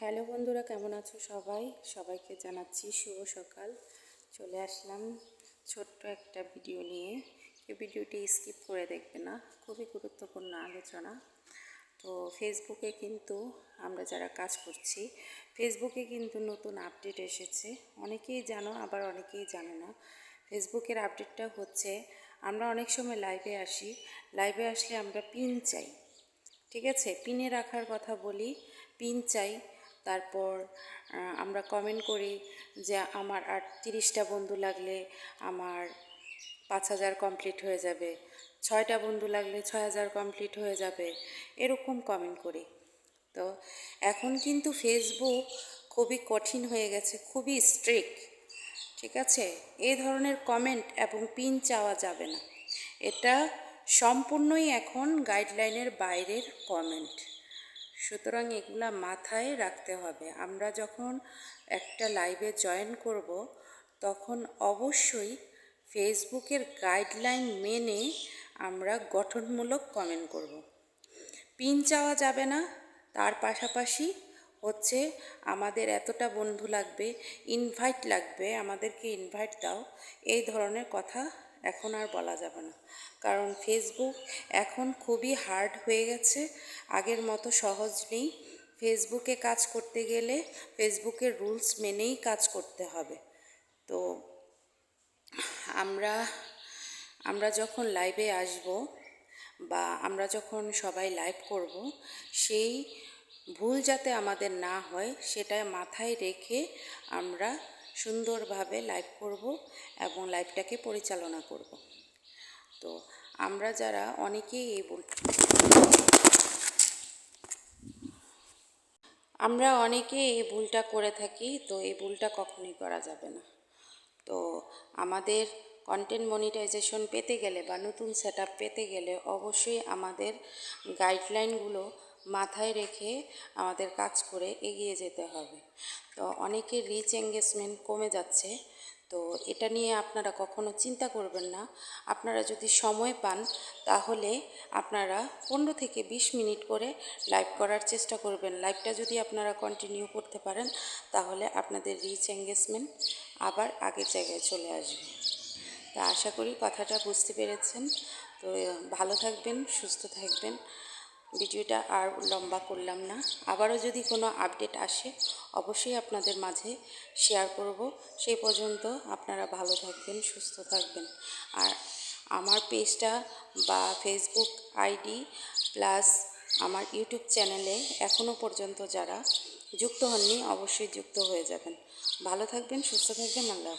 Hello বন্ধুরা, কেমন আছো সবাই? সবাইকে জানাচ্ছি শুভ সকাল। চলে আসলাম ছোট্ট একটা ভিডিও নিয়ে। এই ভিডিওটি স্কিপ করে দেখবে না, খুবই গুরুত্বপূর্ণ আলোচনা। তো ফেসবুকে কিন্তু আমরা যারা কাজ করছি, ফেসবুকে কিন্তু নতুন আপডেট এসেছে। অনেকেই জানো, আবার অনেকেই জানে না। ফেসবুকের আপডেটটা হচ্ছে, আমরা অনেক সময় লাইভে আসি, লাইভে আসলে আমরা পিন চাই। ঠিক আছে? পিনে রাখার কথা বলি, পিন চাই। তারপর আমরা কমেন্ট করি যে আমার আর তিরিশটা বন্ধু লাগলে আমার পাঁচ হাজার কমপ্লিট হয়ে যাবে, ছয়টা বন্ধু লাগলে ছয় হাজার কমপ্লিট হয়ে যাবে, এরকম কমেন্ট করি। তো এখন কিন্তু ফেসবুক খুবই কঠিন হয়ে গেছে, খুবই স্ট্রিক্ট ঠিক আছে? এই ধরনের কমেন্ট এবং পিন চাওয়া যাবে না। এটা সম্পূর্ণই এখন গাইডলাইনের বাইরের কমেন্ট সুতরাং এগুলা মাথায় রাখতে হবে। আমরা যখন একটা লাইভে জয়েন করব, তখন অবশ্যই ফেসবুকের গাইডলাইন মেনে আমরা গঠনমূলক কমেন্ট করব। পিন চাওয়া যাবে না, তার পাশাপাশি হচ্ছে আমাদের এতটা বন্ধু লাগবে ইনভাইট লাগবে, আমাদেরকে ইনভাইট দাও, এই ধরনের কথা এখন আর বলা যাবে না। কারণ ফেসবুক এখন খুবই হার্ড হয়ে গেছে। আগের মতো সহজ নেই। ফেসবুকে কাজ করতে গেলে ফেসবুকের রুলস মেনেই কাজ করতে হবে। তো আমরা আমরা যখন লাইভে আসব বা আমরা যখন সবাই লাইভ করব, সেই ভুল যাতে আমাদের না হয়, সেটা মাথায় রেখে আমরা সুন্দরভাবে লাইভ করব এবং লাইভটাকে পরিচালনা করব। তো আমরা যারা অনেকেই এই আমরা অনেকে এই ভুলটা করে থাকি, তো এই ভুলটা কখনোই করা যাবে না। তো আমাদের কন্টেন্ট মনিটাইজেশন পেতে গেলে বা নতুন সেট পেতে গেলে অবশ্যই আমাদের গাইডলাইনগুলো মাথায় রেখে আমাদের কাজ করে এগিয়ে যেতে হবে। তো অনেকের রিচ এঙ্গেজমেন্ট কমে যাচ্ছে। তো এটা নিয়ে আপনারা কখনো চিন্তা করবেন না। আপনারা যদি সময় পান, তাহলে আপনারা পনেরো থেকে বিশ মিনিট করে লাইভ করার চেষ্টা করবেন। লাইভটা যদি আপনারা কন্টিনিউ করতে পারেন, তাহলে আপনাদের রিচ এঙ্গেজমেন্ট আবার আগের জায়গায় চলে আসবে। তা আশা করি কথাটা বুঝতে পেরেছেন। তো ভালো থাকবেন, সুস্থ থাকবেন। ভিডিওটা আর লম্বা করলাম না। আবারও যদি কোনো আপডেট আসে, অবশ্যই আপনাদের মাঝে শেয়ার করব। সেই পর্যন্ত আপনারা ভালো থাকবেন, সুস্থ থাকবেন। আর আমার পেজটা বা ফেসবুক আইডি প্লাস আমার ইউটিউব চ্যানেলে এখনও পর্যন্ত যারা যুক্ত হননি, অবশ্যই যুক্ত হয়ে যাবেন। ভালো থাকবেন, সুস্থ থাকবেন, আল্লাহ